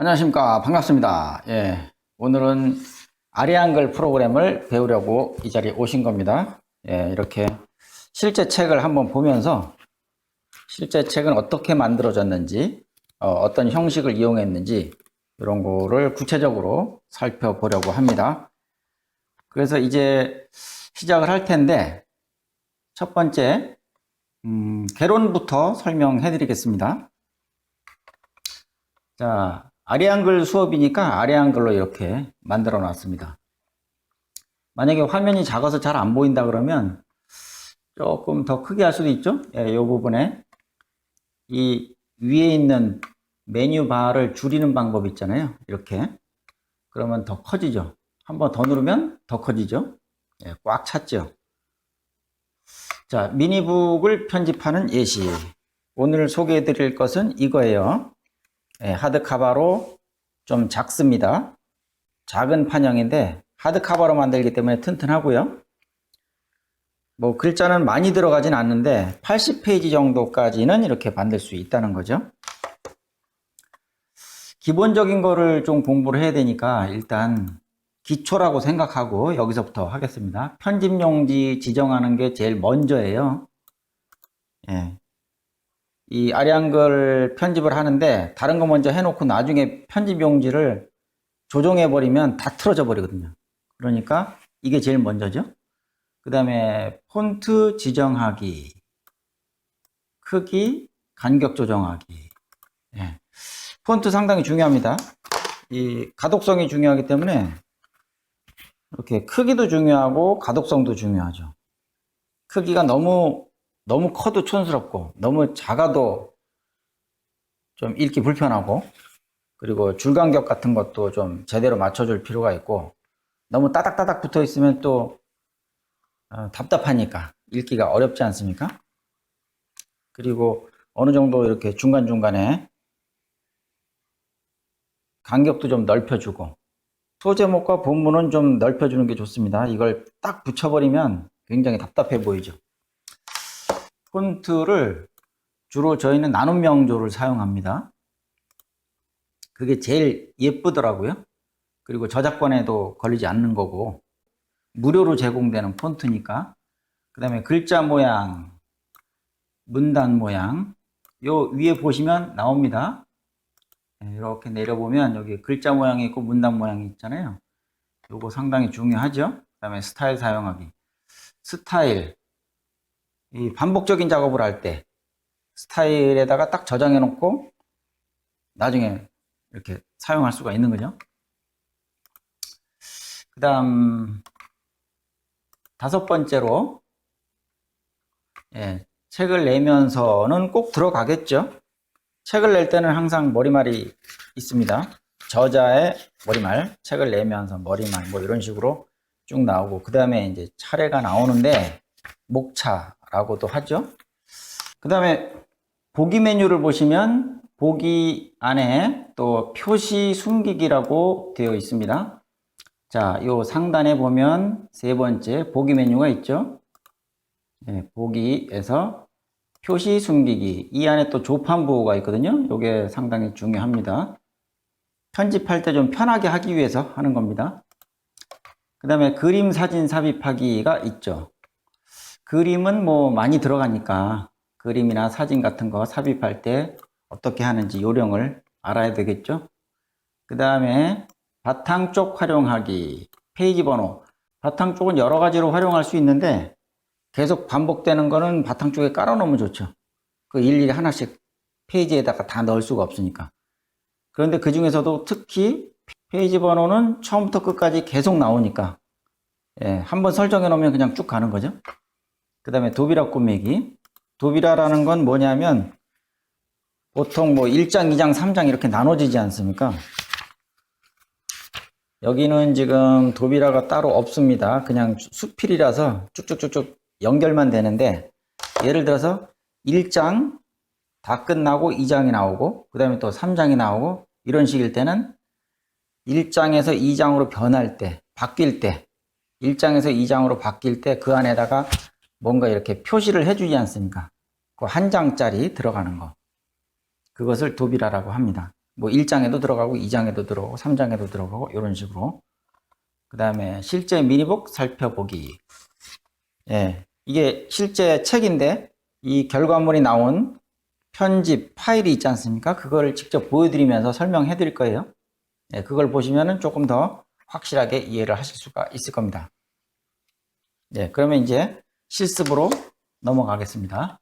안녕하십니까. 반갑습니다. 예. 오늘은 아리안글 프로그램을 배우려고 이 자리에 오신 겁니다. 예, 이렇게 실제 책을 한번 보면서 실제 책은 어떻게 만들어졌는지, 어, 떤 형식을 이용했는지, 이런 거를 구체적으로 살펴보려고 합니다. 그래서 이제 시작을 할 텐데, 첫 번째, 음, 개론부터 설명해 드리겠습니다. 자, 아리안글 수업이니까 아리안글로 이렇게 만들어 놨습니다. 만약에 화면이 작아서 잘 안 보인다 그러면 조금 더 크게 할 수도 있죠? 예, 이 부분에 이 위에 있는 메뉴 바를 줄이는 방법 있잖아요. 이렇게. 그러면 더 커지죠. 한번 더 누르면 더 커지죠. 예, 꽉 찼죠. 자, 미니북을 편집하는 예시. 오늘 소개해 드릴 것은 이거예요. 예, 하드카바로 좀 작습니다. 작은 판형인데 하드카바로 만들기 때문에 튼튼하고요. 뭐 글자는 많이 들어가진 않는데 80페이지 정도까지는 이렇게 만들 수 있다는 거죠. 기본적인 거를 좀 공부를 해야 되니까 일단 기초라고 생각하고 여기서부터 하겠습니다. 편집 용지 지정하는 게 제일 먼저예요. 예. 이 아리안글 편집을 하는데 다른 거 먼저 해놓고 나중에 편집 용지를 조정해 버리면 다 틀어져 버리거든요. 그러니까 이게 제일 먼저죠. 그 다음에 폰트 지정하기, 크기, 간격 조정하기. 예. 폰트 상당히 중요합니다. 이 가독성이 중요하기 때문에 이렇게 크기도 중요하고 가독성도 중요하죠. 크기가 너무 너무 커도 촌스럽고 너무 작아도 좀 읽기 불편하고 그리고 줄 간격 같은 것도 좀 제대로 맞춰줄 필요가 있고 너무 따닥따닥 붙어 있으면 또 어, 답답하니까 읽기가 어렵지 않습니까? 그리고 어느 정도 이렇게 중간중간에 간격도 좀 넓혀주고 소제목과 본문은 좀 넓혀주는 게 좋습니다. 이걸 딱 붙여버리면 굉장히 답답해 보이죠. 폰트를 주로 저희는 나눔 명조를 사용합니다. 그게 제일 예쁘더라고요. 그리고 저작권에도 걸리지 않는 거고 무료로 제공되는 폰트니까 그 다음에 글자 모양 문단 모양 요 위에 보시면 나옵니다. 네, 이렇게 내려보면 여기 글자 모양이 있고 문단 모양이 있잖아요. 요거 상당히 중요하죠. 그 다음에 스타일 사용하기 스타일 이 반복적인 작업을 할 때 스타일에다가 딱 저장해 놓고 나중에 이렇게 사용할 수가 있는 거죠. 그 다음 다섯 번째로 예, 책을 내면서는 꼭 들어가겠죠. 책을 낼 때는 항상 머리말이 있습니다. 저자의 머리말, 책을 내면서 머리말 뭐 이런 식으로 쭉 나오고 그 다음에 이제 차례가 나오는데 목차 라고도 하죠. 그 다음에 보기 메뉴를 보시면 보기 안에 또 표시 숨기기라고 되어 있습니다. 자, 요 상단에 보면 세 번째 보기 메뉴가 있죠. 네, 보기에서 표시 숨기기. 이 안에 또 조판부가 있거든요. 이게 상당히 중요합니다. 편집할 때 좀 편하게 하기 위해서 하는 겁니다. 그 다음에 그림 사진 삽입하기가 있죠. 그림은 뭐 많이 들어가니까 그림이나 사진 같은 거 삽입할 때 어떻게 하는지 요령을 알아야 되겠죠. 그 다음에 바탕 쪽 활용하기, 페이지 번호. 바탕 쪽은 여러 가지로 활용할 수 있는데 계속 반복되는 거는 바탕 쪽에 깔아 놓으면 좋죠. 그 일일이 하나씩 페이지에다가 다 넣을 수가 없으니까. 그런데 그 중에서도 특히 페이지 번호는 처음부터 끝까지 계속 나오니까 예, 한번 설정해 놓으면 그냥 쭉 가는 거죠. 그 다음에 도비라 꾸미기. 도비라라는 건 뭐냐면 보통 뭐 1장, 2장, 3장 이렇게 나눠지지 않습니까? 여기는 지금 도비라가 따로 없습니다. 그냥 수필이라서 쭉쭉쭉쭉 연결만 되는데 예를 들어서 1장 다 끝나고 2장이 나오고 그 다음에 또 3장이 나오고 이런 식일 때는 1장에서 2장으로 변할 때, 바뀔 때 1장에서 2장으로 바뀔 때 그 안에다가 뭔가 이렇게 표시를 해주지 않습니까? 그 한 장짜리 들어가는 거. 그것을 도비라라고 합니다. 뭐 1장에도 들어가고 2장에도 들어가고 3장에도 들어가고 이런 식으로 그 다음에 실제 미니북 살펴보기 예, 이게 실제 책인데 이 결과물이 나온 편집 파일이 있지 않습니까? 그걸 직접 보여드리면서 설명해 드릴 거예요. 예, 그걸 보시면은 조금 더 확실하게 이해를 하실 수가 있을 겁니다. 네, 그러면 이제 실습으로 넘어가겠습니다.